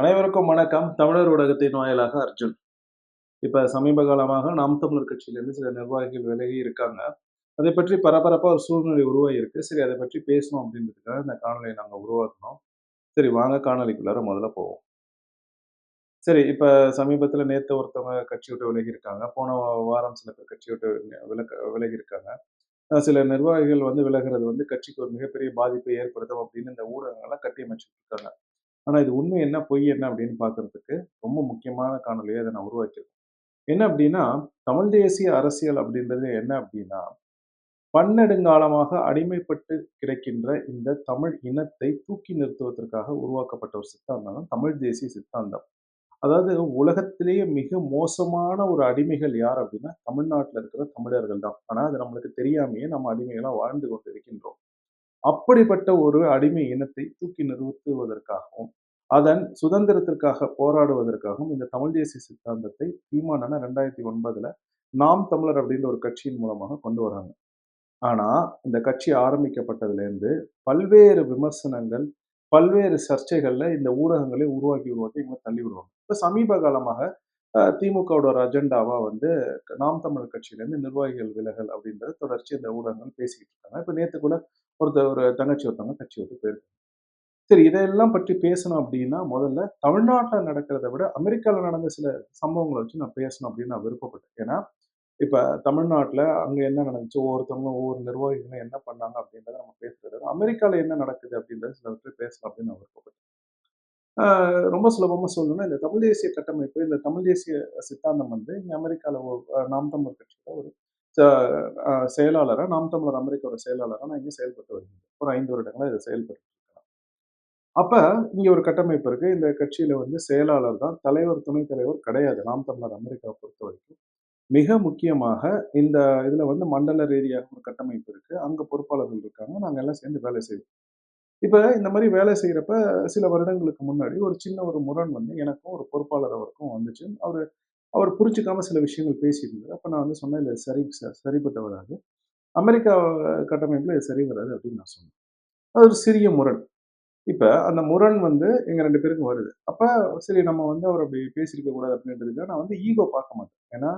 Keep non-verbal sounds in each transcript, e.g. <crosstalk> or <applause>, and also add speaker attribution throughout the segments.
Speaker 1: அனைவருக்கும் வணக்கம். தமிழர் ஊடகத்தின் வாயிலாக அர்ஜுன். இப்ப சமீப காலமாக நாம் தமிழர் கட்சியிலிருந்து சில நிர்வாகிகள் விலகி இருக்காங்க. அதை பற்றி பரபரப்பா ஒரு சூழ்நிலை உருவாகி இருக்கு சரி அதை பற்றி பேசணும் அப்படின்றதுக்காக இந்த காணொலியை நாங்க உருவாக்கணும் சரி வாங்க காணொலிக்குள்ளார முதல்ல போவோம். சரி இப்ப சமீபத்துல நேற்று ஒருத்தவங்க கட்சி விட்டு விலகி இருக்காங்க. போன வாரம் சில பேர் கட்சி விட்டு விலக விலகி இருக்காங்க. சில நிர்வாகிகள் வந்து விலகிறது வந்து கட்சிக்கு ஒரு மிகப்பெரிய பாதிப்பை ஏற்படுத்தும் அப்படின்னு இந்த ஊடகங்கள்லாம் கட்டியமைச்சிட்டு இருக்காங்க. ஆனால் இது உண்மை என்ன பொய் என்ன அப்படின்னு பார்க்கறதுக்கு ரொம்ப முக்கியமான காணொலியை அதை நான் உருவாக்கியிருக்கேன். என்ன அப்படின்னா தமிழ் தேசிய அரசியல் அப்படின்றது என்ன அப்படின்னா பன்னெடுங்காலமாக அடிமைப்பட்டு கிடைக்கின்ற இந்த தமிழ் இனத்தை தூக்கி நிறுத்துவதற்காக உருவாக்கப்பட்ட ஒரு சித்தாந்தம் தான் தமிழ் தேசிய சித்தாந்தம். அதாவது உலகத்திலேயே மிக மோசமான ஒரு அடிமைகள் யார் அப்படின்னா தமிழ்நாட்டில் இருக்கிற தமிழர்கள் தான். ஆனால் அது நம்மளுக்கு தெரியாமையே நம்ம அடிமைகளாக வாழ்ந்து கொண்டு இருக்கின்றோம் அப்படிப்பட்ட ஒரு அடிமை இனத்தை தூக்கி நிறுத்துவதற்காகவும் அதன் சுதந்திரத்திற்காக போராடுவதற்காகவும் இந்த தமிழ் தேசிய சித்தாந்தத்தை தீமானன ரெண்டாயிரத்தி ஒன்பதுல நாம் தமிழர் அப்படின்ற ஒரு கட்சியின் மூலமாக கொண்டு வராங்க. ஆனா இந்த கட்சி ஆரம்பிக்கப்பட்டதுல இருந்து பல்வேறு விமர்சனங்கள் பல்வேறு சர்ச்சைகள்ல இந்த ஊடகங்களை உருவாக்கி உருவாக்கி இவங்க தள்ளி விடுவாங்க. இப்ப சமீப காலமாக திமுகவோட ஒரு அஜெண்டாவா வந்து நாம் தமிழர் கட்சியிலேருந்து நிர்வாகிகள் விலகல் அப்படின்றது தொடர்ச்சி இந்த ஊடகங்கள் பேசிக்கிட்டு இருக்காங்க. இப்ப நேற்று கூட ஒருத்தர் ஒரு தங்கச்சி ஒருத்தவங்க கட்சி விட்டு போயிருக்காங்க. சரி இதையெல்லாம் பற்றி பேசணும் அப்படின்னா முதல்ல தமிழ்நாட்டில் நடக்கிறத விட அமெரிக்காவில் நடந்த சில சம்பவங்களை வச்சு நான் பேசணும் அப்படின்னு நான் விருப்பப்பட்டேன். ஏன்னா இப்போ தமிழ்நாட்டில் அங்கே என்ன நடந்துச்சு ஒவ்வொருத்தவங்க ஒவ்வொரு நிர்வாகிகளும் என்ன பண்ணாங்க அப்படின்றத நம்ம பேசுறது அமெரிக்காவில் என்ன நடக்குது அப்படின்றத சிலவற்றை பேசலாம் அப்படின்னு நான் விருப்பப்பட்டேன். ரொம்ப சுலபமாக சொல்லணும்னா இந்த தமிழ் தேசிய கட்டமைப்பு இந்த தமிழ் தேசிய சித்தாந்தம் வந்து இங்கே அமெரிக்காவில் நாம் தமிழ் கட்சியில் ஒரு செயலாளராக நாம் தமிழர் அமெரிக்காவோட செயலாளராக நான் இங்கே செயல்பட்டு வருகிறேன். ஒரு ஐந்து வருடங்களாக இதை செயல்பட்டு அப்போ இங்கே ஒரு கட்டமைப்பு இருக்குது இந்த கட்சியில் வந்து செயலாளர் தான் தலைவர் துணைத் தலைவர் கிடையாது. நாம் தமிழர் அமெரிக்காவை பொறுத்த வரைக்கும். மிக முக்கியமாக இந்த இதில் வந்து மண்டல ரீதியாக ஒரு கட்டமைப்பு இருக்குது அங்கே பொறுப்பாளர்கள் இருக்காங்க. நாங்கள் எல்லாம் சேர்ந்து வேலை செய்வோம். இப்போ இந்த மாதிரி வேலை செய்கிறப்ப சில வருடங்களுக்கு முன்னாடி ஒரு சின்ன ஒரு முரண் வந்து எனக்கும் ஒரு பொறுப்பாளர் அவருக்கும் வந்துச்சு. அவர் அவர் புரிஞ்சுக்காம சில விஷயங்கள் பேசியிருந்தார். அப்போ நான் வந்து சொன்னேன் இல்லை சரி ச- சரிப்பட்டு வராது அமெரிக்கா கட்டமைப்பில் இது சரி வராது அப்படின்னு நான் சொன்னேன். அது ஒரு சிறிய முரண். இப்போ அந்த முரண் வந்து எங்கள் ரெண்டு பேருக்கும் வருது. அப்போ சரி நம்ம வந்து அவர் அப்படி பேசியிருக்க கூடாது அப்படின்றதுக்காக நான் வந்து ஈகோ பார்க்க மாட்டேன். ஏன்னா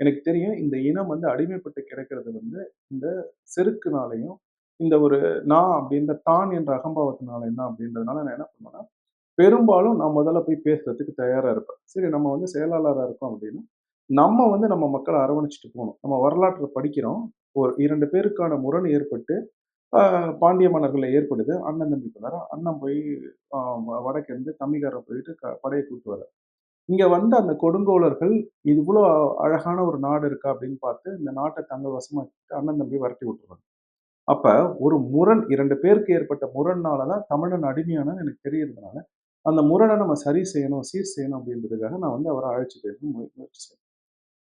Speaker 1: எனக்கு தெரியும் இந்த இனம் வந்து அடிமைப்பட்டு கிடக்கிறது வந்து இந்த செருக்குனாலையும் இந்த ஒரு நான் அப்படின்ற தான் என்ற அகம்பாவத்தினால என்ன அப்படின்றதுனால நான் என்ன பண்ணுவேன்னா பெரும்பாலும் நான் முதல்ல போய் பேசுறதுக்கு தயாராக இருப்பேன். சரி நம்ம வந்து செயலாளராக இருக்கோம் அப்படின்னா நம்ம வந்து நம்ம மக்களை அரவணைச்சிட்டு போகணும். நம்ம வரலாற்றை படிக்கிறோம். ஒரு இரண்டு பேருக்கான முரண் ஏற்பட்டு பாண்டிய மன்னர்களை ஏற்படுது. அண்ணன் தம்பி பண்ணாரு அண்ணன் போய் ஆஹ் வ- வடக்கிருந்து போயிட்டு க- படையை கூட்டு வர இங்கே வந்த அந்த கொடுங்கோலர்கள் இது இவ்வளோ அழகான ஒரு நாடு இருக்கா அப்படின்னு பார்த்து இந்த நாட்டை தங்கள் வசமாக்கிட்டு அண்ணன் தம்பி வரட்டி விட்டுருவாங்க அப்போ ஒரு முரண் இரண்டு பேருக்கு ஏற்பட்ட முரண்னால தான் தமிழன் அடிமையானு எனக்கு தெரியறதுனால அந்த முரணை நம்ம சரி செய்யணும் சீர் செய்யணும் அப்படின்றதுக்காக நான் வந்து அவரை அழைச்சி பேசணும் முயற்சி செய்யணும்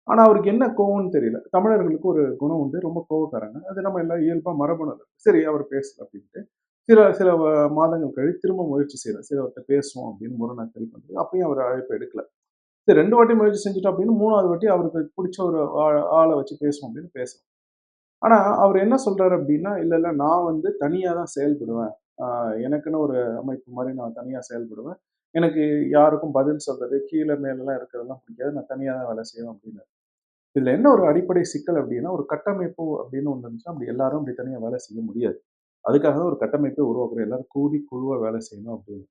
Speaker 1: ஆனால் அவருக்கு என்ன கோவம்னு தெரியல. தமிழர்களுக்கு ஒரு குணம் உண்டு ரொம்ப கோவக்காரங்க. அது நம்ம எல்லாம் இயல்பாக மரபணு சரி அவர் பேசல அப்படின்ட்டு. சில சில மாதங்கள் கழித்து திரும்ப முயற்சி செய்யலாம் சரி அவர்கிட்ட பேசுவோம் அப்படின்னு முரணை சரி பண்ணுறது அப்பயும் அவர் அழைப்பு எடுக்கல. சரி ரெண்டு வாட்டி முயற்சி செஞ்சுட்டோம் அப்படின்னு மூணாவது வாட்டி அவருக்கு பிடிச்ச ஒரு ஆளை வச்சு பேசுவோம் அப்படின்னு பேசுவோம் ஆனால் அவர் என்ன சொல்கிறாரு அப்படின்னா இல்லை இல்லை நான் வந்து தனியாக தான் செயல்படுவேன். எனக்குன்னு ஒரு அமைப்பு மாதிரி நான் தனியாக செயல்படுவேன். எனக்கு யாருக்கும் பதில் சொல்றது கீழே மேலெல்லாம் இருக்கிறதெல்லாம் பிடிக்காது. நான் தனியாக தான் வேலை செய்வேன் அப்படின்னு. இதில் என்ன ஒரு அடிப்படை சிக்கல் அப்படின்னா ஒரு கட்டமைப்பு அப்படின்னு ஒன்று இருந்துச்சுன்னா அப்படி எல்லாரும் அப்படி தனியாக வேலை செய்ய முடியாது. அதுக்காக தான் ஒரு கட்டமைப்பை உருவாக்குறோம். எல்லாரும் கூடி குழுவாக வேலை செய்யணும் அப்படின்னு.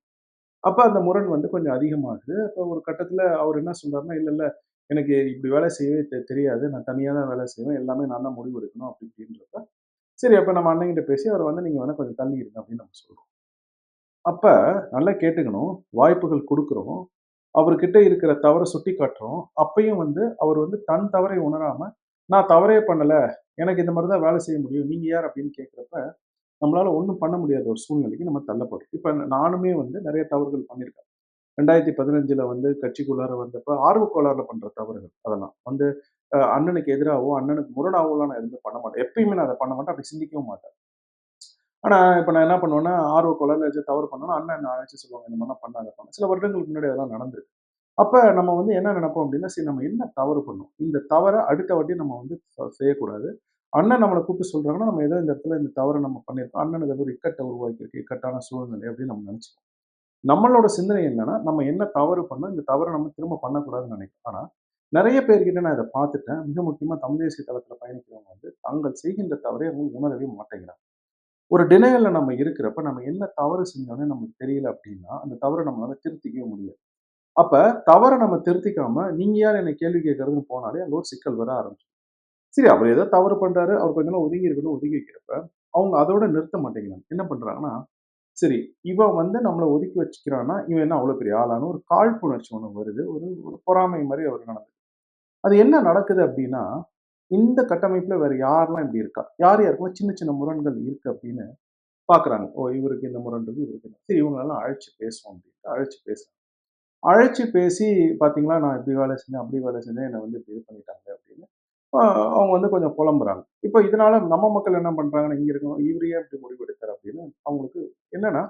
Speaker 1: அப்போ அந்த முரண் வந்து கொஞ்சம் அதிகமாகுது. அப்போ ஒரு கட்டத்தில் அவர் என்ன சொல்கிறாருன்னா இல்லை இல்லை எனக்கு இப்படி வேலை செய்யவே தெ- தெரியாது. நான் தனியாக தான் வேலை செய்வேன். எல்லாமே நான் தான் முடிவு எடுக்கணும். அப்படி இப்படின்றப்ப சரி அப்போ நம்ம அண்ணங்கிட்ட பேசி அவர் வந்து நீங்கள் வேணால் கொஞ்சம் தள்ளி இருங்க அப்படின்னு நம்ம சொல்கிறோம் அப்போ நல்லா கேட்டுக்கணும். வாய்ப்புகள் கொடுக்குறோம். அவர்கிட்ட இருக்கிற தவறை சுட்டி காட்டுறோம். அப்பையும் வந்து அவர் வந்து தன் தவறை உணராமல் நான் தவறே பண்ணலை எனக்கு இந்த மாதிரி தான் வேலை செய்ய முடியும் நீங்கள் யார் அப்படின்னு கேட்குறப்ப நம்மளால் ஒன்றும் பண்ண முடியாத ஒரு சூழ்நிலைக்கு நம்ம தள்ளப்படும் இப்போ நானுமே வந்து நிறைய தவறுகள் பண்ணியிருக்கேன். ரெண்டாயிரத்தி பதினஞ்சில் வந்து கட்சிக்குள்ளார வந்தப்போ ஆர்வ பண்ணுற தவறுகள் அதெல்லாம். வந்து அண்ணனுக்கு எதிராகவோ அண்ணனுக்கு முரணாகவோலாம் நான் எதுவுமே பண்ண மாட்டேன். எப்பயுமே நான் அதை பண்ண மாட்டேன். அப்படி சிந்திக்கவும் மாட்டேன். ஆனா இப்போ நான் என்ன பண்ணுவேன்னா ஆர்வ கோளாறுல ஏதாச்சும் தவறு பண்ணோன்னா அண்ணன் அழைச்சி சொல்லுவாங்க இந்த மாதிரிலாம் பண்ணாத பண்ண சில வருடங்களுக்கு முன்னாடி அதெல்லாம் நடந்திருக்கு. அப்ப நம்ம வந்து என்ன நினைப்போம் அப்படின்னா சரி நம்ம என்ன தவறு பண்ணோம்? இந்த தவறை அடுத்த வாட்டி நம்ம வந்து செய்யக்கூடாது. அண்ணன் நம்மளை கூப்பிட்டு சொல்றாங்கன்னா நம்ம ஏதோ இந்த இடத்துல இந்த தவறை நம்ம பண்ணியிருக்கோம். அண்ணனுக்கு ஏதோ ஒரு இக்கட்டை உருவாக்கியிருக்கு இக்கட்டான சூழ்நிலை அப்படின்னு நம்ம நினச்சிக்கோம் நம்மளோட சிந்தனை என்னன்னா நம்ம என்ன தவறு பண்ணோம் இந்த தவறை நம்ம திரும்ப பண்ணக்கூடாதுன்னு நினைக்கிறோம். ஆனால் நிறைய பேர்கிட்ட நான் இதை பார்த்துட்டேன். மிக முக்கியமாக தமிழ் தேசிய தளத்தில் பயணிக்கிறவங்க வந்து தாங்கள் செய்கின்ற தவறை அவங்க உணரவே மாட்டேங்கிறாங்க. ஒரு டினையில் நம்ம இருக்கிறப்ப நம்ம என்ன தவறு செஞ்சோன்னே நமக்கு தெரியல அப்படின்னா அந்த தவறை நம்மளால திருத்திக்கவே முடியாது. அப்போ தவறை நம்ம திருத்திக்காம நீங்கள் யார் என்னை கேள்வி கேட்கறதுன்னு போனாலே அங்கே ஒரு சிக்கல் வர ஆரம்பிச்சு சரி அவர் ஏதோ தவறு பண்ணுறாரு அவர் கொஞ்ச நாள் ஒதுங்கி இருக்கணும் ஒதுங்கி வைக்கிறப்ப அவங்க அதோட நிறுத்த மாட்டேங்கிறாங்க. என்ன பண்ணுறாங்கன்னா சரி இவன் வந்து நம்மளை ஒதுக்கி வச்சுக்கிறான்னா இவன் என்ன அவ்வளோ பெரிய ஆளான ஒரு காழ்ப்புணர்ச்சி ஒன்று வருது. ஒரு ஒரு பொறாமை மாதிரி அவர் நடந்து அது என்ன நடக்குது அப்படின்னா இந்த கட்டமைப்பில் வேறு யாரெல்லாம் இப்படி இருக்கா? யார் யாருக்குமே சின்ன சின்ன முரண்கள் இருக்குது அப்படின்னு பார்க்குறாங்க ஓ இவருக்கு இந்த முரண் இருக்கு இவருக்கு இந்த சரி இவங்களெல்லாம் அழைச்சி பேசுவோம் அப்படின்ட்டு அழைச்சி பேசுறாங்க. அழைச்சி பேசி பார்த்தீங்களா நான் இப்படி வேலை செஞ்சேன் அப்படி வேலை செஞ்சேன் என்னை வந்து இப்படி இது பண்ணிட்டாங்க அப்படின்னு அவங்க வந்து கொஞ்சம் புலம்புறாங்க. இப்போ இதனால நம்ம மக்கள் என்ன பண்ணுறாங்கன்னு இங்கே இருக்கணும் இவரையே இப்படி முடிவு எடுத்தார் அப்படின்னு அவங்களுக்கு என்னன்னா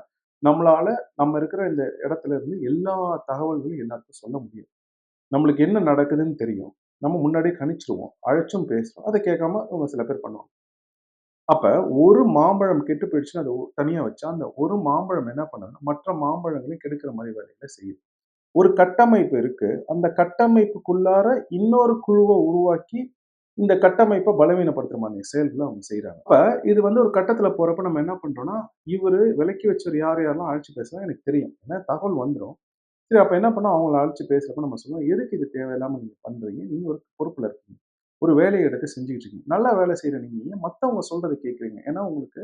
Speaker 1: நம்மளால நம்ம இருக்கிற இந்த இடத்துல இருந்து எல்லா தகவல்களும் எல்லாருக்கும் சொல்ல முடியும். நம்மளுக்கு என்ன நடக்குதுன்னு தெரியும். நம்ம முன்னாடியே கணிச்சிருவோம் அழைச்சும் பேசுவோம் அதை கேட்காம இவங்க சில பேர் பண்ணுவாங்க. அப்ப ஒரு மாம்பழம் கெட்டு போயிடுச்சுன்னா அதை தனியாக தனியா வச்சா அந்த ஒரு மாம்பழம் என்ன பண்ணுன்னா மற்ற மாம்பழங்களையும் கெடுக்கிற மாதிரி வேலைகளை செய்யுது. ஒரு கட்டமைப்பு இருக்கு. அந்த கட்டமைப்புக்குள்ளார இன்னொரு குழுவை உருவாக்கி இந்த கட்டமைப்பை பலவீனப்படுத்துற மாதிரி செயல்களை அவங்க செய்கிறாங்க அப்ப இது வந்து ஒரு கட்டத்துல போறப்ப நம்ம என்ன பண்றோம்னா இவரு விலக்கி வச்சவர் யார் யாரெல்லாம் அழைச்சு பேசுறா எனக்கு தெரியும். ஏன்னா தகவல் வந்துடும் சரி அப்போ என்ன பண்ணோம்? அவங்கள அழைச்சு பேசுகிறப்ப நம்ம சொல்லுவோம் எதுக்கு இது தேவையில்லாமல் நீங்கள் பண்ணுறீங்க நீங்கள் ஒரு பொறுப்பில் இருக்கீங்க. ஒரு வேலையை எடுத்து செஞ்சுக்கிட்டு இருக்கீங்க. நல்லா வேலை செய்யற நீங்கள் ஏன் மத்தவங்க சொல்றதை கேட்குறீங்க? ஏன்னா உங்களுக்கு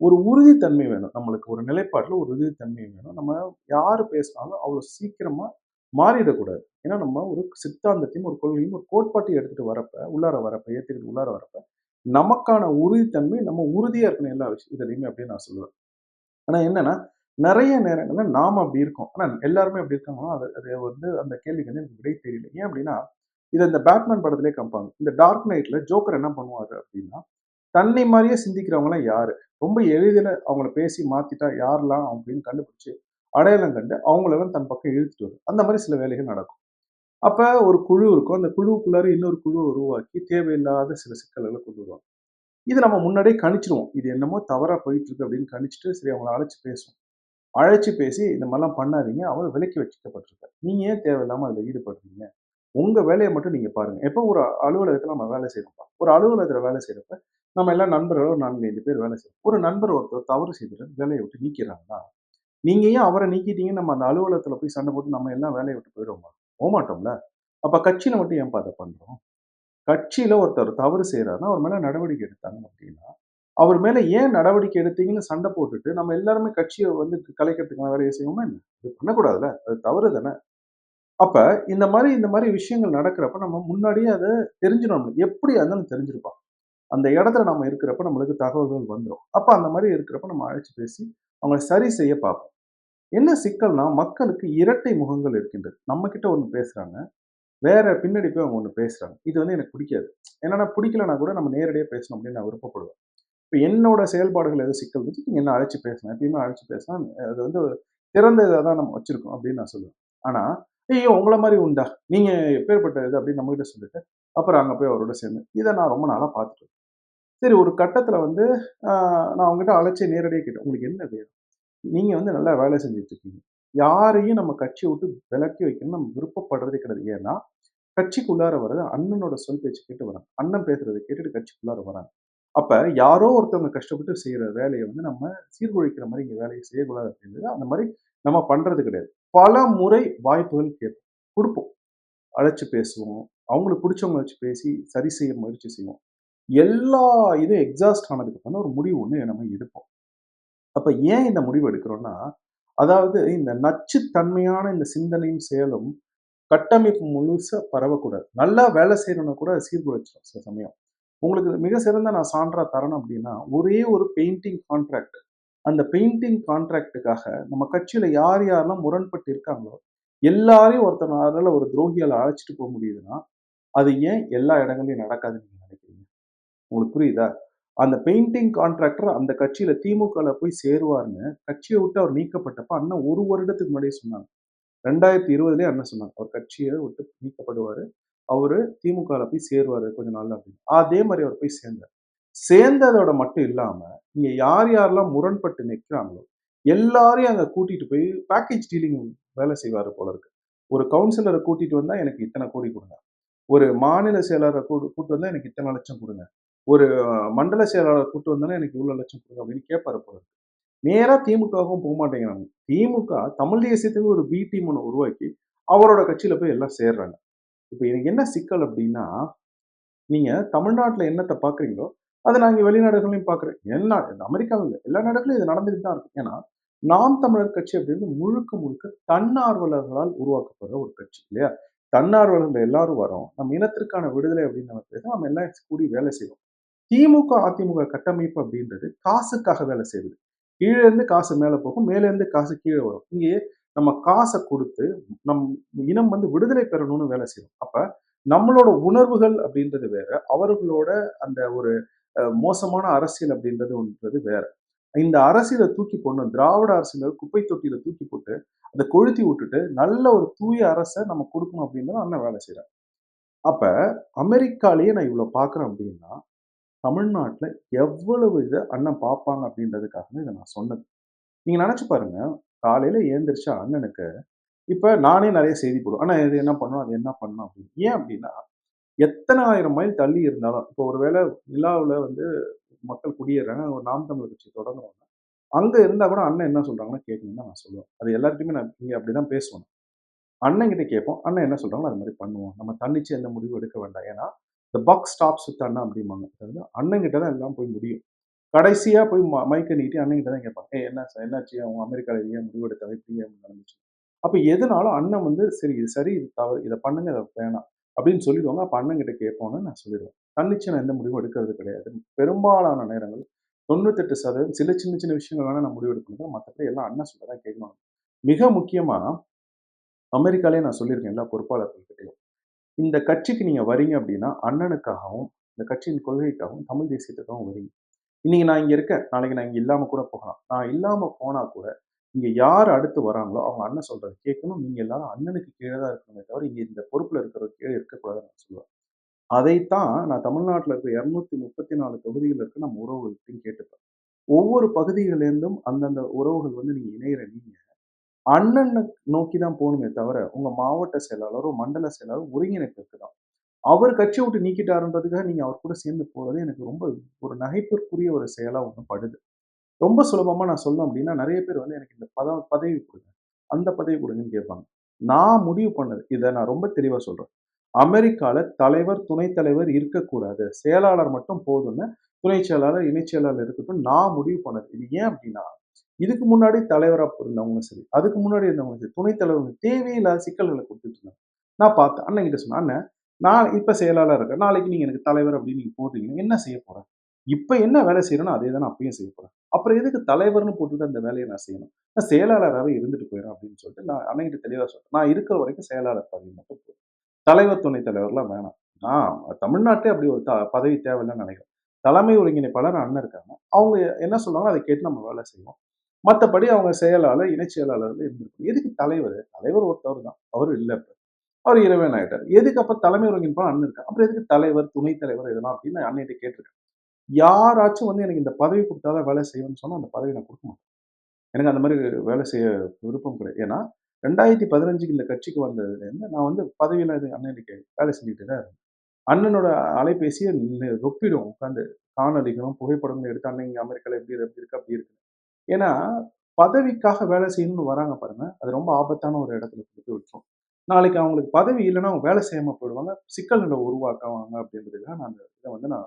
Speaker 1: ஒரு உறுதித்தன்மை வேணும். நம்மளுக்கு ஒரு நிலைப்பாட்டில் ஒரு உறுதித்தன்மை வேணும். நம்ம யார் பேசினாலும் அவ்வளோ சீக்கிரமாக மாறிடக்கூடாது. ஏன்னா நம்ம ஒரு சித்தாந்தத்தையும் ஒரு கொள்கையும் ஒரு கோட்பாட்டையும் எடுத்துட்டு வரப்ப உள்ளார வரப்ப ஏற்றுக்கிட்டு உள்ளார வரப்ப நமக்கான உறுதித்தன்மை நம்ம உறுதியாக இருக்கணும் எல்லா விஷயம். இதுலையுமே அப்படின்னு நான் சொல்லுவேன். ஆனால் என்னன்னா நிறைய நேரங்கள்ல நாம அப்படி இருக்கோம். ஆனா எல்லாருமே அப்படி இருக்காங்கன்னா அது அது வந்து அந்த கேள்விக்கு வந்து எனக்கு விடை தெரியல. ஏன் அப்படின்னா இதை இந்த பேட்மேன் படத்திலே காமிப்பாங்க. இந்த டார்க் நைட்ல ஜோக்கர் என்ன பண்ணுவாரு அப்படின்னா தன்னை மாதிரியே சிந்திக்கிறவங்களாம் யாரு? ரொம்ப எளிதில் அவங்கள பேசி மாத்திட்டா யாரெல்லாம் அப்படின்னு கண்டுபிடிச்சு அடையாளம் கண்டு அவங்களெல்லாம் தன் பக்கம் இழுத்துட்டு வரும். அந்த மாதிரி சில வேலைகள் நடக்கும். அப்ப ஒரு குழு இருக்கும். அந்த குழுவுக்குள்ளார இன்னொரு குழுவை உருவாக்கி தேவையில்லாத சில சிக்கல்களை கொண்டு வருவாங்க. இது நம்ம முன்னாடியே கணிச்சிருவோம். இது என்னமோ தவறா போயிட்டு இருக்கு அப்படின்னு கணிச்சிட்டு சரி அவங்கள அழைச்சி பேசுவோம். அழைச்சி பேசி இந்த மாதிரிலாம் பண்ணாதீங்க. அவர் விலக்கி வச்சுக்கப்பட்டிருக்கார் நீங்கள் ஏன் தேவையில்லாமல் அதில் ஈடுபடுறீங்க? உங்கள் வேலையை மட்டும் நீங்கள் பாருங்கள் எப்போ ஒரு அலுவலகத்தில் நம்ம வேலை செய்யறோம்ப்பா ஒரு அலுவலகத்தில் வேலை செய்கிறப்ப நம்ம எல்லாம் நண்பர்களோ நான்கு ஐந்து பேர் வேலை செய்யறோம் ஒரு நண்பர் ஒருத்தர் தவறு செய்துட்டு வேலையை விட்டு நீக்கிறாங்களா நீங்கள் ஏன் அவரை நீக்கிட்டீங்கன்னு நம்ம அந்த அலுவலகத்தில் போய் சண்டை போட்டு நம்ம எல்லாம் வேலையை விட்டு போயிடுவோமா? போக மாட்டோம்ல கட்சியில் மட்டும் ஏன் அதை பண்ணுறோம் கட்சியில் ஒருத்தர் தவறு செய்கிறாருன்னா அவர் மேலே நடவடிக்கை எடுத்தாங்க அப்படின்னா அவர் மேல ஏன் நடவடிக்கை எடுத்தீங்கன்னு சண்டை போட்டுட்டு நம்ம எல்லாருமே கட்சியை வந்து கலைக்கிறதுக்கான வேலையை செய்வோமா என்ன? இது பண்ணக்கூடாதுல்ல. அது தவறு தானே. அப்ப இந்த மாதிரி இந்த மாதிரி விஷயங்கள் நடக்கிறப்ப நம்ம முன்னாடியே அதை தெரிஞ்சிடணும். எப்படி இருந்தாலும் தெரிஞ்சிருப்பான் அந்த இடத்துல நம்ம இருக்கிறப்ப நம்மளுக்கு தகவல்கள் வந்துடும் அப்ப அந்த மாதிரி இருக்கிறப்ப நம்ம அழைச்சி பேசி அவங்களை சரி செய்ய பார்ப்போம். என்ன சிக்கல்னா மக்களுக்கு இரட்டை முகங்கள் இருக்கின்றது. நம்ம கிட்ட ஒன்று பேசுறாங்க. வேற பின்னாடி போய் அவங்க ஒன்று பேசுறாங்க. இது வந்து எனக்கு பிடிக்காது. ஏன்னா பிடிக்கலனா கூட நம்ம நேரடியாக பேசணும் அப்படின்னு நான் விருப்பப்படுவேன். இப்போ என்னோட செயல்பாடுகள் எது சிக்கல் வச்சு நீங்கள் என்ன அழைச்சி பேசலாம் எப்பயுமே அழைச்சி பேசலாம் அது வந்து திறந்த இதாக தான் நம்ம வச்சுருக்கோம் அப்படின்னு நான் சொல்லுவேன். ஆனால் ஐயோ உங்களை மாதிரி உண்டா? நீங்கள் எப்பேற்பட்ட இது அப்படின்னு நம்மகிட்ட சொல்லிட்டு அப்புறம் அங்கே போய் அவரோட சேர்ந்து இதை நான் ரொம்ப நாளாக பார்த்துட்டு சரி ஒரு கட்டத்தில் வந்து நான் அவங்ககிட்ட அழைச்சி நேரடியாக கேட்டேன். உங்களுக்கு என்ன வேணும்? நீங்கள் வந்து நல்லா வேலை செஞ்சுட்டு இருக்கீங்க. யாரையும் நம்ம கட்சியை விட்டு விலக்கி வைக்கணும்னு நம்ம விருப்பப்படுறதே கிடையாது. ஏன்னா கட்சிக்குள்ளார வர்றது அண்ணனோட சொல் பேச்சு கேட்டு வராங்க. அண்ணன் பேசுறதை கேட்டுட்டு கட்சிக்குள்ளார வராங்க. அப்போ யாரோ ஒருத்தவங்க கஷ்டப்பட்டு செய்கிற வேலையை வந்து நம்ம சீர்குலைக்கிற மாதிரி இங்கே வேலையை செய்யக்கூடாது அப்படின்றது அந்த மாதிரி நம்ம பண்றது கிடையாது. பல முறை வாய்ப்புகள் கேட்போம். கொடுப்போம். அழைச்சி பேசுவோம். அவங்களுக்கு பிடிச்சவங்க வச்சு பேசி சரி செய்ய முயற்சி செய்வோம். எல்லா இதுவும் எக்ஸாஸ்ட் ஆனதுக்கு அப்புறம் ஒரு முடிவு ஒன்று நம்ம எடுப்போம். அப்போ ஏன் இந்த முடிவு எடுக்கிறோம்னா அதாவது இந்த நச்சுத்தன்மையான இந்த சிந்தனையும் செயலும் கட்டமைப்பு முழுசாக பரவக்கூடாது. நல்லா வேலை செய்யணும்னா கூட சீர்குலைச்சிடும் சில சமயம். உங்களுக்கு மிக சிறந்த நான் சான்றாக தரணும் அப்படின்னா ஒரே ஒரு பெயிண்டிங் கான்ட்ராக்ட் அந்த பெயிண்டிங் கான்ட்ராக்டுக்காக நம்ம கட்சியில் யார் யாரெல்லாம் முரண்பட்டு இருக்காங்களோ எல்லாரையும் ஒருத்தனால ஒரு துரோகியால் அழைச்சிட்டு போக முடியுதுன்னா அது ஏன் எல்லா இடங்களையும் நடக்காதுன்னு நீங்கள் நினைக்கிறீங்க? உங்களுக்கு புரியுதா? அந்த பெயிண்டிங் கான்ட்ராக்டர் அந்த கட்சியில திமுகல போய் சேருவார்னு கட்சியை விட்டு அவர் நீக்கப்பட்டப்ப அண்ணன் ஒரு வருடத்துக்கு முன்னாடியே சொன்னாங்க. ரெண்டாயிரத்தி இருபதுலேயே அண்ணன் சொன்னாங்க அவர் கட்சியை விட்டு நீக்கப்படுவார். அவர் திமுகவில் போய் சேருவார் கொஞ்ச நாள்ல அப்படின்னு. அதே மாதிரி அவர் போய் சேர்ந்தார். சேர்ந்ததோட மட்டும் இல்லாமல் நீங்கள் யார் யாரெல்லாம் முரண்பட்டு நிற்கிறாங்களோ எல்லாரையும் அங்கே கூட்டிகிட்டு போய் பேக்கேஜ் டீலிங் வேலை செய்வார் போல இருக்கு. ஒரு கவுன்சிலரை கூட்டிகிட்டு வந்தால் எனக்கு இத்தனை கோடி கொடுங்க. ஒரு மாநில செயலாளரை கூட்டு கூட்டு வந்தால் எனக்கு இத்தனை லட்சம் கொடுங்க. ஒரு மண்டல செயலாளரை கூட்டு வந்தா எனக்கு இவ்வளோ லட்சம் கொடுங்க அப்படின்னு கேட்பாரு போல இருக்கு. நேராக திமுகவும் போக மாட்டேங்கிறாங்க. திமுக தமிழ் தேசியத்துக்கு ஒரு பி டீம் ஒன்று உருவாக்கி அவரோட கட்சியில் போய் எல்லாம் சேர்றாங்க. இப்போ எனக்கு என்ன சிக்கல் அப்படின்னா நீங்கள் தமிழ்நாட்டில் என்னத்தை பார்க்குறீங்களோ அதை நான் வெளிநாடுகளையும் பார்க்குறேன் என்ன அமெரிக்காவில் எல்லா நாடுகளும் இது நடந்துட்டு தான் இருக்கு. ஏன்னா நாம் தமிழர் கட்சி அப்படின்றது முழுக்க முழுக்க தன்னார்வலர்களால் உருவாக்கப்படுற ஒரு கட்சி இல்லையா? தன்னார்வலர்கள் எல்லாரும் வரோம். நம்ம இனத்திற்கான விடுதலை அப்படின்னு நம்ம நம்ம எல்லாம் கூடி வேலை செய்வோம். திமுக அதிமுக கட்டமைப்பு அப்படின்றது காசுக்காக வேலை செய்யுது. கீழே இருந்து காசு மேலே போகும் மேலேருந்து காசு கீழே வரும். இங்கே நம்ம காசை கொடுத்து நம் இனம் வந்து விடுதலை பெறணும்னு வேலை செய்யும் அப்ப நம்மளோட உணர்வுகள் அப்படின்றது வேற அவர்களோட அந்த ஒரு மோசமான அரசியல் அப்படின்றது வேற. இந்த அரசியலை தூக்கி போடணும் திராவிட அரசியலை குப்பை தொட்டியில தூக்கி போட்டு அதை கொளுத்தி விட்டுட்டு நல்ல ஒரு தூய அரசை நம்ம கொடுக்கணும் அப்படின்றத அண்ணன் வேலை செய்யறேன் அப்ப அமெரிக்காலேயே நான் இவ்வளவு பாக்குறேன் அப்படின்னா தமிழ்நாட்டில் எவ்வளவு இதை அண்ணன் பார்ப்பாங்க அப்படின்றதுக்காக இதை நான் சொன்னது. நீங்க நினைச்சு பாருங்க காலையில் ஏந்திரிச்சா அண்ணனுக்கு இப்போ நானே நிறைய செய்தி போடும் ஆனால் இது என்ன பண்ணும் அது என்ன பண்ணும் அப்படின்னு. ஏன் அப்படின்னா எத்தனை ஆயிரம் மைல் தள்ளி இருந்தாலும் இப்போ ஒருவேளை நிலாவில் வந்து மக்கள் குடியேறாங்க ஒரு நாம் தமிழர் கட்சி தொடங்குறாங்க அங்கே இருந்தால் கூட அண்ணன் என்ன சொல்கிறாங்கன்னு கேட்கணும்னு நான் சொல்லுவேன். அது எல்லார்ட்டையுமே நான் இங்கே அப்படி தான் பேசுவேன். அண்ணன் கிட்ட கேட்போம். அண்ணன் என்ன சொல்கிறாங்களோ அது மாதிரி பண்ணுவோம். நம்ம தன்னிச்சு எந்த முடிவும் எடுக்க வேண்டாம். ஏன்னா இந்த பக் ஸ்டாப்ஸ் வித் அண்ணா அப்படிம்பாங்க. அதாவது அண்ணன் கிட்ட தான் எல்லாம் போய் முடியும். கடைசியா போய் ம- மைக்கை நீட்டி அண்ணன்கிட்ட தான் கேட்பாங்க ஏ என்ன சார் என்னாச்சு? அவங்க அமெரிக்காவில் ஏன் முடிவு இப்படி ஏன் நடந்துச்சு. அப்போ எதுனாலும் அண்ணன் வந்து சரி இது சரி இது தவறு இதை பண்ணுங்க இதை வேணாம். அப்படின்னு சொல்லிடுவாங்க. அப்போ அண்ணன் கிட்ட நான் சொல்லிடுவேன். தன்னிச்சு நான் எந்த முடிவும் எடுக்கிறது கிடையாது. பெரும்பாலான நேரங்கள் தொண்ணூத்தெட்டு சதவீதம் சில சின்ன சின்ன விஷயங்கள் வேணால் நான் முடிவு எடுக்கணும் மற்றபடி எல்லாம் அண்ணன் சொல்லதான் கேட்கணும். மிக முக்கியமாக அமெரிக்காலே நான் சொல்லியிருக்கேன் எல்லா பொறுப்பாளர்கள்கிட்டையும். இந்த கட்சிக்கு நீங்கள் வரீங்க அப்படின்னா அண்ணனுக்காகவும் இந்த கட்சியின் கொள்கைக்காகவும் தமிழ் தேசியத்துக்காகவும் வரீங்க. இன்னைக்கு நான் இங்கே இருக்கேன். நாளைக்கு நான் இங்கே இல்லாமல் கூட போகலாம். நான் இல்லாமல் போனால் கூட இங்கே யார் அடுத்து வராங்களோ அவங்க அண்ணன் சொல்கிறத கேட்கணும். நீங்கள் எல்லாரும் அண்ணனுக்கு கீழே தான் இருக்கணுமே தவிர இங்கே இந்த பொறுப்பில் இருக்கிற கீழே இருக்கக்கூடாதுன்னு நான் சொல்லுவேன். அதைத்தான் நான் தமிழ்நாட்டில் இருக்கிற இரநூத்தி முப்பத்தி நாலு தொகுதிகள் இருக்க நம்ம உறவுகள்கிட்டையும் கேட்டுப்பேன். ஒவ்வொரு பகுதிகளிலேருந்தும் அந்தந்த உறவுகள் வந்து நீங்கள் இணையிற நீங்கள் அண்ணனை நோக்கி தான் போகணுமே தவிர உங்கள் மாவட்ட செயலாளரோ மண்டல செயலாளரோ ஒருங்கிணைப்பு இருக்குதான் அவர் கட்சி விட்டு நீக்கிட்டாருன்றதுக்காக நீங்கள் அவர் கூட சேர்ந்து போகிறது எனக்கு ரொம்ப ஒரு நகைப்பிற்குரிய ஒரு செயலாக ஒன்று படுது. ரொம்ப சுலபமாக நான் சொல்லணும் அப்படின்னா நிறைய பேர் வந்து எனக்கு இந்த பத பதவி கொடுங்க. அந்த பதவி கொடுங்கன்னு கேட்பாங்க. நான் முடிவு பண்ணது இதை நான் ரொம்ப தெளிவாக சொல்கிறேன் அமெரிக்காவில் தலைவர் துணைத் தலைவர் இருக்கக்கூடாது. செயலாளர் மட்டும் போதும்னு துணை செயலாளர் இணைச் செயலாளர் இருக்கட்டும் நான் முடிவு பண்ணது. இது ஏன் அப்படின்னா இதுக்கு முன்னாடி தலைவராக இருந்தவங்க சரி அதுக்கு முன்னாடி இருந்தவங்க சரி துணைத் தலைவங்க தேவையில்லாத சிக்கல்களை கொடுத்துட்டு இருந்தாங்க. நான் பார்த்தேன். அண்ணன் கிட்ட சொன்னேன் அண்ணன் நான் இப்போ செயலாளர் இருக்கேன் நாளைக்கு நீங்கள் எனக்கு தலைவர் அப்படின்னு நீங்கள் போட்டீங்கன்னா என்ன செய்ய போகிறேன் இப்போ என்ன வேலை செய்யறேனோ அதே தான் அப்பயும் செய்ய போகிறேன் அப்புறம் எதுக்கு தலைவர்னு போட்டுட்டு அந்த வேலையை நான் செய்யணும்? நான் செயலாளராகவே இருந்துட்டு போயிடும் அப்படின்னு சொல்லிட்டு நான் அண்ணன்கிட்ட தெளிவாக சொல்கிறேன் நான் இருக்கிற வரைக்கும் செயலாளர் பதவி மட்டும் போதும். தலைவர் துணைத் தலைவர்லாம் வேணாம். நான் தமிழ்நாட்டே அப்படி ஒரு த- பதவி தேவையில்லைன்னு நினைக்கிறேன். தலைமை ஒருங்கிணைப்பாளர் அண்ணன் இருக்காங்க. அவங்க என்ன சொல்லுவாங்க அதை கேட்டு நம்ம வேலை செய்வோம். மற்றபடி அவங்க செயலாளர் இணைச் செயலாளர்கள் இருந்திருக்கணும். எதுக்கு தலைவர்? தலைவர் ஒருத்தவர் தான். அவர் இல்லை இப்போ. அவர் இறைவன் ஆகிட்டார் எதுக்கு அப்போ தலைமை ஒருங்கிணைப்பாளர் அண்ணன் இருக்கா அப்புறம் எதுக்கு தலைவர் துணைத் தலைவர் இதெல்லாம் அப்படின்னு நான் அண்ணன்கிட்ட கேட்டிருக்கேன் யாராச்சும் வந்து எனக்கு இந்த பதவி கொடுத்தாதான் வேலை செய்வேன்னு சொன்னால் அந்த பதவி நான் கொடுக்க மாட்டேன். எனக்கு அந்த மாதிரி வேலை செய்ய விருப்பம் கிடையாது. ஏன்னா ரெண்டாயிரத்தி பதினஞ்சுக்கு இந்த கட்சிக்கு வந்ததுலேருந்து நான் வந்து பதவியில் இது அண்ணனுக்கு வேலை செஞ்சுட்டு தான் இருந்தேன். அண்ணனோட அலைபேசியை ரொப்பிடும். உட்காந்து காணொலிகளும் புகைப்படங்களும் எடுத்து அண்ணன் இங்கே அமெரிக்காவில் எப்படி எப்படி இருக்கு? அப்படி இருக்கு. ஏன்னா பதவிக்காக வேலை செய்யணும்னு வராங்க பாருங்க. அது ரொம்ப ஆபத்தான ஒரு இடத்துல கொண்டு போய் விட்டுரும் நாளைக்கு அவங்களுக்கு பதவி இல்லைன்னா அவங்க வேலை செய்யாம போயிடுவாங்க சிக்கல்களை உருவாக்குவாங்க அப்படின்றதுக்காக நான் அந்த இதை வந்து நான்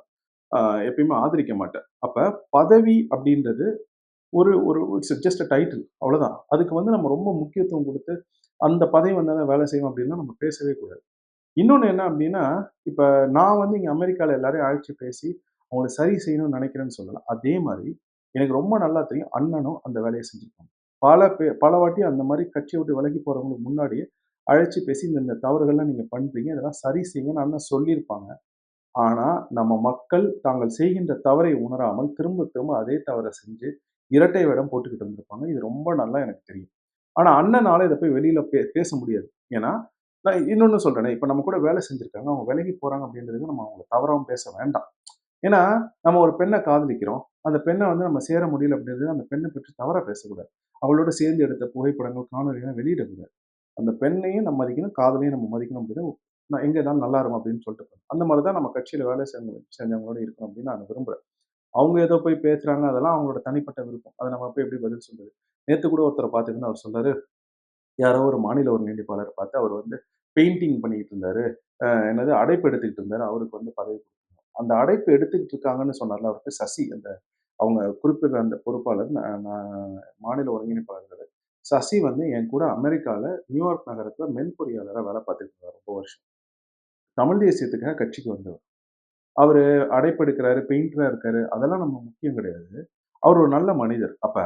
Speaker 1: எப்பயுமே ஆதரிக்க மாட்டேன். அப்போ பதவி அப்படின்றது ஒரு ஒரு இட்ஸ் ஜஸ்ட் அ டைட்டில் அவ்வளோதான் அதுக்கு வந்து நம்ம ரொம்ப முக்கியத்துவம் கொடுத்து அந்த பதவி வந்தால் வேலை செய்வோம் அப்படின்னா நம்ம பேசவே கூடாது. இன்னொன்று என்ன அப்படின்னா இப்போ நான் வந்து இங்கே அமெரிக்காவில் எல்லாரையும் அழைச்சி பேசி அவங்களை சரி செய்யணும்னு நினைக்கிறேன்னு சொல்லலாம் அதே மாதிரி எனக்கு ரொம்ப நல்லா தெரியும் அண்ணனும் அந்த வேலையை செஞ்சுருப்பாங்க பல பே பல வாட்டி அந்த மாதிரி கட்சியை விட்டு விலகி போகிறவங்களுக்கு முன்னாடியே அழைச்சி பேசி இந்த இந்த தவறுகள்லாம் நீங்கள் பண்ணுறீங்க இதெல்லாம் சரி செய்யுங்கன்னு அண்ணன் சொல்லியிருப்பாங்க. ஆனால் நம்ம மக்கள் தாங்கள் செய்கின்ற தவறை உணராமல் திரும்ப திரும்ப அதே தவறை செஞ்சு இரட்டை வேடம் போட்டுக்கிட்டு இருந்திருப்பாங்க. இது ரொம்ப நல்லா எனக்கு தெரியும். ஆனால் அண்ணனால இதை போய் வெளியில் பே பேச முடியாது. ஏன்னா நான் இன்னொன்று சொல்கிறேனே இப்போ நம்ம கூட வேலை செஞ்சுருக்காங்க அவங்க விலகி போகிறாங்க அப்படின்றது நம்ம அவங்களை தவறாகவும் பேச வேண்டாம். ஏன்னா நம்ம ஒரு பெண்ணை காதலிக்கிறோம். அந்த பெண்ணை வந்து நம்ம சேர முடியல அப்படின்றது அந்த பெண்ணை பற்றி தவறாக பேசக்கூடாது. அவளோட சேர்ந்து எடுத்த புகைப்படங்கள் காணொலிகள் வெளியிடக்கூடாது. அந்த பெண்ணையும் நம்ம மதிக்கணும் காதலையும் நம்ம மதிக்கணும் அப்படின்னா நான் எங்கே இருந்தாலும் நல்லா இருக்கும் அப்படின்னு சொல்லிட்டு அந்த மாதிரி தான் நம்ம கட்சியில் வேலை செஞ்ச செஞ்சவங்களோட இருக்கணும் அப்படின்னு நான் விரும்புகிறேன் அவங்க ஏதோ போய் பேசுகிறாங்க அதெல்லாம் அவங்களோட தனிப்பட்ட விருப்பம். அதை நம்ம போய் எப்படி பதில் சொல்றது? நேற்று கூட ஒருத்தரை பார்த்துக்கின்னு அவர் சொல்றாரு யாரோ ஒரு மாநில ஒருங்கிணைப்பாளரை பார்த்து அவர் வந்து பெயிண்டிங் பண்ணிக்கிட்டு இருந்தாரு. என்னது அடைப்பு எடுத்துக்கிட்டு இருந்தாரு. அவருக்கு வந்து பதவி கொடுக்கணும். அந்த அடைப்பு எடுத்துக்கிட்டு இருக்காங்கன்னு சொன்னார்ல அவருக்கு சசி அந்த அவங்க குறிப்பிடுற அந்த பொறுப்பாளர் மாநில ஒருங்கிணைப்பாளர். சசி வந்து என் கூட அமெரிக்காவில் நியூயார்க் நகரத்தில் மென்பொறியாளராக வேலை பார்த்துட்டு இருந்தார் ரொம்ப வருஷம். தமிழ் தேசியத்துக்காக கட்சிக்கு வந்தவர். அவர் அடைப்படுக்கிறாரு பெயிண்டராக இருக்காரு அதெல்லாம் நம்ம முக்கியம் கிடையாது. அவர் ஒரு நல்ல மனிதர். அப்போ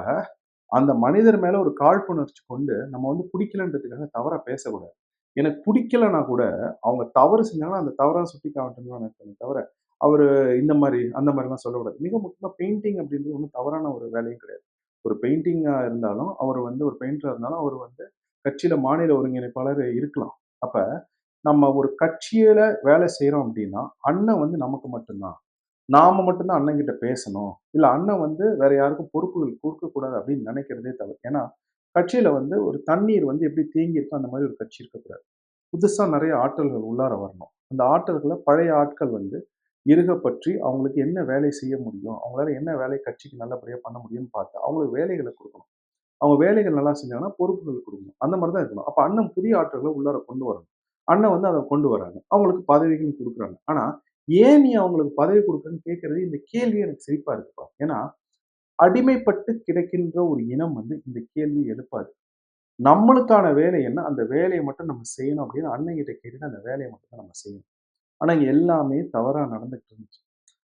Speaker 1: அந்த மனிதர் மேலே ஒரு காழ்ப்புணர்ச்சி கொண்டு நம்ம வந்து பிடிக்கலன்றதுக்காக தவறாக பேசக்கூடாது. எனக்கு பிடிக்கலனா கூட அவங்க தவறு செஞ்சாங்கன்னா அந்த தவறாக சுட்டி காட்டணும்னு நினைப்பேன் தவிர அவர் இந்த மாதிரி அந்த மாதிரிலாம் சொல்லக்கூடாது. மிக முக்கியமாக பெயிண்டிங் அப்படின்றது ஒன்றும் தவறான ஒரு வேலையும் கிடையாது. ஒரு பெயிண்டிங்காக இருந்தாலும் அவர் வந்து ஒரு பெயிண்டராக இருந்தாலும் அவர் வந்து கட்சியில் மாநில ஒருங்கிணைப்பாளர் இருக்கலாம். அப்போ நம்ம ஒரு கட்சியில் வேலை செய்கிறோம் அப்படின்னா அண்ணன் வந்து நமக்கு மட்டும்தான். நாம் மட்டும்தான் அண்ணன் கிட்ட பேசணும். இல்லை அண்ணன் வந்து வேற யாருக்கும் பொறுப்புகள் கொடுக்கக்கூடாது அப்படின்னு நினைக்கிறதே தவிர ஏன்னா கட்சியில் வந்து ஒரு தண்ணீர் வந்து எப்படி தேங்கி இருக்கோ அந்த மாதிரி ஒரு கட்சி இருக்கக்கூடாது. புதுசாக நிறைய ஆற்றல்கள் உள்ளார வரணும். அந்த ஆற்றல்களை பழைய ஆட்கள் வந்து இருக பற்றி அவங்களுக்கு என்ன வேலை செய்ய முடியும்? அவங்களால என்ன வேலை கட்சிக்கு நல்லபடியாக பண்ண முடியும்னு பார்த்து அவங்களுக்கு வேலைகளை கொடுக்கணும். அவங்க வேலைகள் நல்லா செஞ்சாங்கன்னா பொறுப்புகள் கொடுக்கணும். அந்த மாதிரி தான் இருக்கணும். அப்போ அண்ணன் புதிய ஆற்றல்களை உள்ளார கொண்டு வரணும். அண்ணன் வந்து அதை கொண்டு வராங்க அவங்களுக்கு பதவிகள் கொடுக்குறாங்க. ஆனால் ஏன் நீ அவங்களுக்கு பதவி கொடுக்குறன்னு கேட்கறது இந்த கேள்வி எனக்கு சிரிப்பாக இருக்குப்பா ஏன்னா அடிமைப்பட்டு கிடைக்கின்ற ஒரு இனம் வந்து இந்த கேள்வி எழுப்பாது. நம்மளுக்கான வேலை என்ன? அந்த வேலையை மட்டும் நம்ம செய்யணும் அப்படின்னு அண்ணன் கிட்ட கேட்டுட்டு அந்த வேலையை மட்டும் தான் நம்ம செய்யணும். ஆனால் இங்கே எல்லாமே தவறாக நடந்துகிட்டு இருந்துச்சு.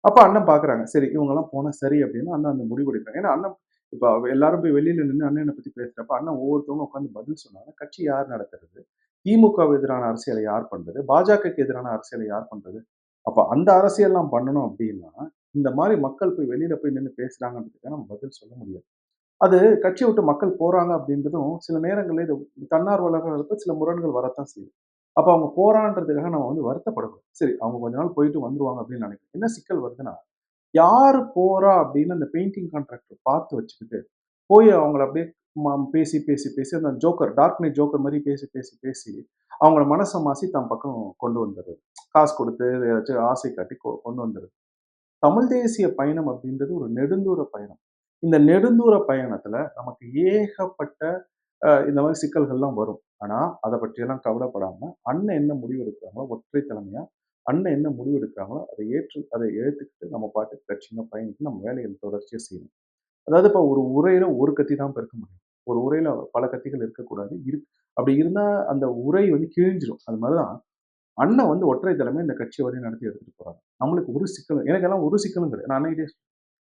Speaker 1: அப்போ அண்ணன் பாக்குறாங்க சரி இவங்கெல்லாம் போனால் சரி அப்படின்னு அண்ணன் அந்த முடிவு எடுக்கிறாங்க. ஏன்னா அண்ணன் இப்போ எல்லாரும் போய் வெளியில் நின்று அண்ணனை பத்தி பேசுகிறப்ப அண்ணன் ஒவ்வொருத்தவங்க உட்காந்து பதில் சொன்னாங்க. கட்சி யார் நடத்துறது? திமுகவுக்கு எதிரான அரசியலை யார் பண்றது? பாஜகக்கு எதிரான அரசியலை யார் பண்ணுறது அப்போ அந்த அரசியல்லாம் பண்ணணும் அப்படின்னா இந்த மாதிரி மக்கள் போய் வெளியில் போய் நின்று பேசுகிறாங்கன்றதுக்காக நம்ம பதில் சொல்ல முடியாது. அது கட்சி விட்டு மக்கள் போகிறாங்க அப்படின்றதும் சில நேரங்களில் இது தன்னார்வலர்களுக்கு சில முரண்கள் வரத்தான் செய்யுது அப்போ அவங்க போறான்றதுக்காக நம்ம வந்து வருத்தப்படக்கூடாது சரி அவங்க கொஞ்ச நாள் போயிட்டு வந்துருவாங்க அப்படின்னு நினைக்கிறேன். என்ன சிக்கல் வருதுன்னா யார் போறா அப்படின்னு அந்த பெயிண்டிங் கான்ட்ராக்டர் பார்த்து வச்சுக்கிட்டு போய் அவங்கள அப்படியே பேசி பேசி பேசி அந்த ஜோக்கர் டார்க் நைட் ஜோக்கர் மாதிரி பேசி பேசி பேசி அவங்கள மனசை மாசி தம் பக்கம் கொண்டு வந்துடுது காசு கொடுத்து ஏதாச்சும் ஆசை காட்டி கொண்டு வந்துடுது தமிழ் தேசிய பயணம் அப்படின்றது ஒரு நெடுந்தூர பயணம். இந்த நெடுந்தூர பயணத்துல நமக்கு ஏகப்பட்ட இந்த மாதிரி சிக்கல்கள்லாம் வரும். ஆனால் அதை பற்றியெல்லாம் கவலைப்படாமல் அண்ணன் என்ன முடிவு எடுக்கிறாங்களோ ஒற்றை தலைமையாக அண்ணன் என்ன முடிவு எடுக்கிறாங்களோ அதை ஏற்று அதை எடுத்துக்கிட்டு நம்ம பாட்டு கட்சிங்க பயணிக்கு நம்ம வேலைகள் தொடர்ச்சியாக செய்யணும். அதாவது இப்போ ஒரு உரையில் ஒரு கத்தி தான் பெருக்க முடியும். ஒரு உரையில் பல கத்திகள் இருக்கக்கூடாது. இரு அப்படி இருந்தால் அந்த உரை வந்து கிழிஞ்சிடும் அது மாதிரி தான் அண்ணன் வந்து ஒற்றை தலைமை இந்த கட்சி வரையும் நடத்தி எடுத்துகிட்டு போகிறாங்க நம்மளுக்கு ஒரு சிக்கலும் எனக்கெல்லாம் ஒரு சிக்கலும் கிடையாது. நான் அன்னைக்கிட்டே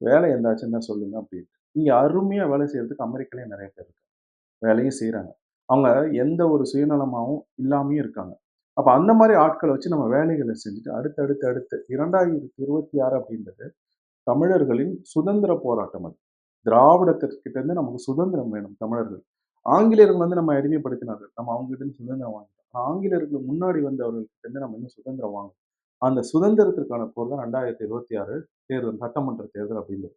Speaker 1: வேலை எந்தாச்சும் தான் சொல்லுங்க அப்படின்ட்டு. இங்கே அருமையாக வேலை செய்கிறதுக்கு அமெரிக்காலேயே நிறைய பேர் இருக்கு வேலையும் செய்யறாங்க அவங்க எந்த ஒரு சுயநலமாகவும் இல்லாமையும் இருக்காங்க. அப்போ அந்த மாதிரி ஆட்களை வச்சு நம்ம வேலைகளை செஞ்சுட்டு அடுத்து அடுத்து அடுத்து இரண்டாயிரத்தி இருபத்தி ஆறு அப்படின்றது தமிழர்களின் சுதந்திர போராட்டம் அது. திராவிடத்திற்கிட்டேருந்து நமக்கு சுதந்திரம் வேணும் தமிழர்கள். ஆங்கிலேயர்கள் வந்து நம்ம அடிமைப்படுத்தினார்கள். நம்ம அவங்ககிட்ட சுதந்திரம் வாங்கிட்டோம். ஆங்கிலேயர்களுக்கு முன்னாடி வந்தவர்கள்கிட்ட இருந்து நம்ம இன்னும் சுதந்திரம் வாங்கணும். அந்த சுதந்திரத்திற்கான போர் தான் ரெண்டாயிரத்தி இருபத்தி ஆறு தேர்தல் சட்டமன்ற தேர்தல் அப்படின்றது.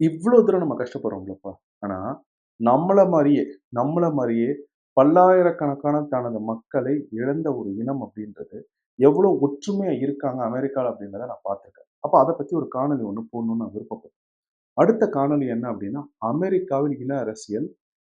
Speaker 1: இவ்வளவு தூரம் நம்ம கஷ்டப்படுறோம்லப்பா. ஆனா நம்மளை மாதிரியே நம்மளை மாதிரியே பல்லாயிரக்கணக்கான தனது மக்களை இழந்த ஒரு இனம் அப்படின்றது எவ்வளோ ஒற்றுமையாக இருக்காங்க அமெரிக்காவில் அப்படின்றத நான் பார்த்துருக்கேன். அப்போ அதை பற்றி ஒரு காணொலி ஒன்று போடணும்னு நான் விருப்பப்பட்டேன். அடுத்த காணொலி என்ன அப்படின்னா அமெரிக்காவில் இன அரசியல்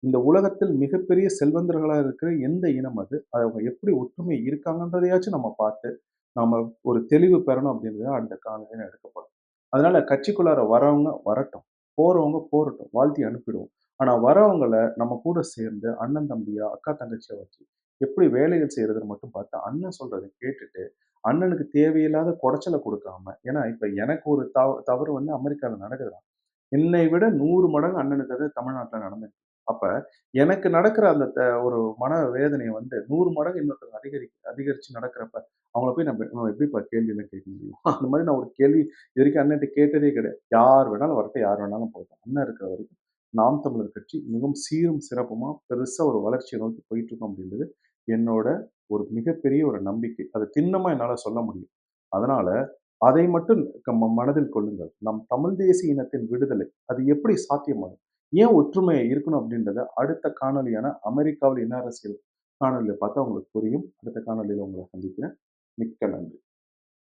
Speaker 1: இந்த உலகத்தில் மிகப்பெரிய செல்வந்தர்களாக இருக்கிற எந்த இனம் அது? அவங்க எப்படி ஒற்றுமை இருக்காங்கன்றதையாச்சும் நம்ம பார்த்து நம்ம ஒரு தெளிவு பெறணும் அப்படின்றது அந்த காணொலியில் எடுக்கப்படும் அதனால கட்சிக்குள்ளார வரவங்க வரட்டும் போகிறவங்க போரட்டும் வாழ்த்தி அனுப்பிடுவோம். ஆனால் வரவங்களை நம்ம கூட சேர்ந்து அண்ணன் தம்பியா அக்கா தங்கச்சியா வச்சு எப்படி வேலைகள் செய்யறதுன்னு மட்டும் பார்த்து அண்ணன் சொல்றதை கேட்டுட்டு அண்ணனுக்கு தேவையில்லாத குடைச்சலை கொடுக்காம ஏன்னா இப்போ எனக்கு ஒரு தவ தவறு வந்து அமெரிக்காவில் நடக்குதுதான் என்னை விட நூறு மடங்கு அண்ணனுக்கு அது தமிழ்நாட்டில் நடந்துச்சு அப்போ எனக்கு நடக்கிற அந்த ஒரு மன வேதனையை வந்து நூறு மடங்கு இன்னொருத்தர் அதிகரி அதிகரித்து நடக்கிறப்ப அவங்கள போய் நம்ம எப்படிப்பா கேள்வியெல்லாம் கேட்க முடியும்? <laughs> அந்த மாதிரி நான் ஒரு கேள்வி இது வரைக்கும் அண்ணன்ட்டு கேட்டதே கிடையாது. யார் வேணாலும் வரப்ப யார் வேணாலும் போகட்டும். அண்ணன் இருக்கிற வரைக்கும் நாம் தமிழர் கட்சி மிகவும் சீரும் சிறப்புமா பெருசா ஒரு வளர்ச்சியை நோக்கி போயிட்டு இருக்கோம் அப்படின்றது என்னோட ஒரு மிகப்பெரிய ஒரு நம்பிக்கை. அது திண்ணமா என்னால சொல்ல முடியும். அதனால அதை மட்டும் மனதில் கொள்ளுங்கள். நம் தமிழ் தேசிய இனத்தின் விடுதலை அது எப்படி சாத்தியமாகும்? ஏன் ஒற்றுமையை இருக்கணும் அப்படின்றத அடுத்த காணொலியான அமெரிக்காவில் என்ன அரசியல் காணொலியில் பார்த்தா உங்களுக்கு புரியும். அடுத்த காணொலியில் உங்களை சந்திக்கிறேன். மிக்க நன்றி.